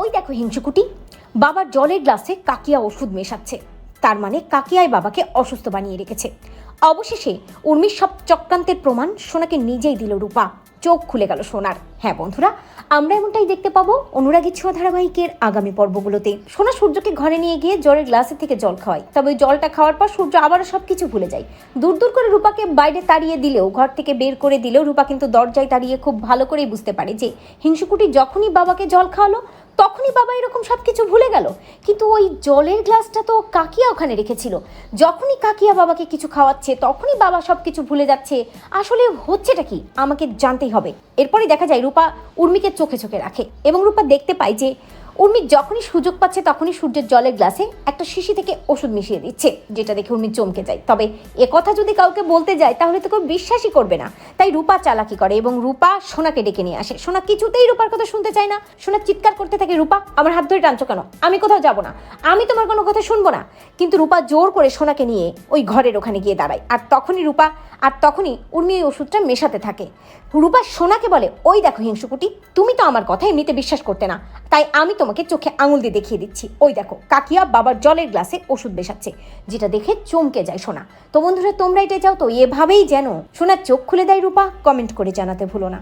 ওই দেখো হিংসুকুটি বাবার জলের গ্লাসে কাকিয়া ওষুধ মেশাচ্ছে। তার মানে কাকিয়াই বাবাকে অসুস্থ বানিয়ে রেখেছে। অবশেষে উর্মির সব চক্রান্তের প্রমাণ সোনাকে নিজেই দিল রূপা। চোখ খুলে গেল সোনার। হ্যাঁ বন্ধুরা, আমরা এমনটাই দেখতে পাবো অনুরাগী ছোঁয়া ধারাবাহিকের আগামী পর্বগুলোতে। সোনা সূর্যকে ঘরে নিয়ে গিয়ে জলের গ্লাসের থেকে জল খাওয়ায়। তবে ওই জলটা খাওয়ার পর সূর্য আবারও সব কিছু ভুলে যায়। দূর দূর করে রূপাকে বাইরে তাড়িয়ে দিলেও, ঘর থেকে বের করে দিলেও রূপা কিন্তু দরজায় দাঁড়িয়ে খুব ভালো করেই বুঝতে পারে যে হিংসুকুটি যখনই বাবাকে জল খাওয়ালো তখনই বাবা এরকম সব কিছু ভুলে গেল। কিন্তু ওই জলের গ্লাসটা তো কাকিয়া ওখানে রেখেছিল। যখনই কাকিয়া বাবাকে কিছু খাওয়াচ্ছে, তখনই বাবা সব কিছু ভুলে যাচ্ছে। আসলে হচ্ছেটা কি? আমাকে জানতেই হবে। এরপরে দেখা যায় রূপা উর্মিকে চোখে চোখে রাখে এবং রূপা দেখতে পায় যে উর্মি যখনই সুযোগ পাচ্ছে তখনই সূর্যের জলের গ্লাসে একটা শিশি থেকে ওষুধ মিশিয়ে দিচ্ছে, যেটা দেখে উর্মি চমকে যায়। তবে এ কথা যদি কাউকে বলতে যায়, তাহলে তো কেউ বিশ্বাসই করবে না। তাই রূপা চালাকি করে এবং রূপা সোনাকে ডেকে নিয়ে আসে। সোনা কিছুতেই রূপার কথা শুনতে চায় না। সোনা চিৎকার করতে থাকে, রূপা, আমার হাত ধরে টানছো কেন? আমি কোথাও যাব না। আমি তোমার কোনো কথা শুনব না। কিন্তু রূপা জোর করে সোনাকে নিয়ে ওই ঘরের ওখানে গিয়ে দাঁড়ায়। আর তখনই রূপা, আর তখনই উর্মি ওই ওষুধটা মেশাতে থাকে। রূপা সোনাকে বলে, ওই দেখো হিংসুকুটি, তুমি তো আমার কথা এমনিতে বিশ্বাস করতে না। তাই আমি তোমাকে চোখে আঙুল দিয়ে দেখিয়ে দিচ্ছি। ওই দেখো, কাকিয়া বাবার জলের গ্লাসে ওষুধ বেশাচ্ছে যেটা দেখে চমকে যায় সোনা। তো বন্ধুরা, তোমরা এটা চাও তো এভাবেই যেন সোনার চোখ খুলে দেয় রূপা? কমেন্ট করে জানাতে ভুলো না।